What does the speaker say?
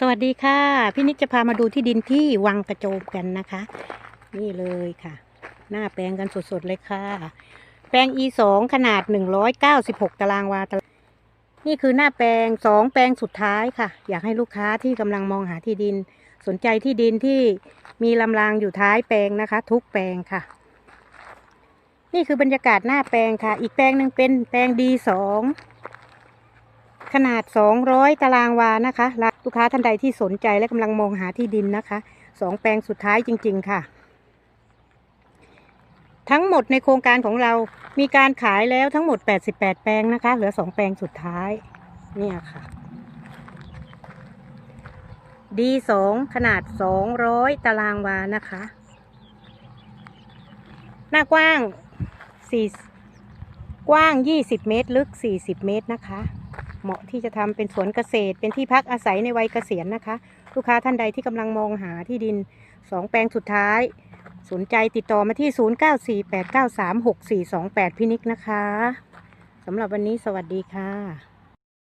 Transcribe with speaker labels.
Speaker 1: สวัสดีค่ะ พี่นิกจะพามาดูที่ดินที่วังกระโจมกันนะคะ นี่เลยค่ะ หน้าแปลงกันสดๆเลยค่ะ แปลง E สองขนาด196ตารางวาตารางวานี่คือหน้าแปลงสองแปลงสุดท้ายค่ะ อยากให้ลูกค้าที่กำลังมองหาที่ดิน สนใจที่ดินที่มีลำรางอยู่ท้ายแปลงนะคะ ทุกแปลงค่ะ นี่คือบรรยากาศหน้าแปลงค่ะ อีกแปลงหนึ่งเป็นแปลง D สอง ขนาด 200 ตารางวานะคะ ลูกค้าท่านใดที่สนใจและกำลังมองหาที่ดินนะคะสองแปลงสุดท้ายจริง ๆ ค่ะ ทั้งหมดในโครงการของเรามีการขายแล้วทั้งหมด 88 แปลงนะคะ เหลือ2แปลงสุดท้าย เนี่ยค่ะ D2 ขนาด 200 ตารางวานะคะ หน้ากว้าง 4 กว้าง 20 เมตร ลึก 40 เมตรนะคะ เหมาะที่จะทำเป็นสวนเกษตร เป็นที่พักอาศัยในวัยเกษียณนะคะ ลูกค้าท่านใดที่กำลังมองหาที่ดินสองแปลงสุดท้าย สนใจติดต่อมาที่ 0948936428 พินิกนะคะสำหรับวันนี้สวัสดีค่ะ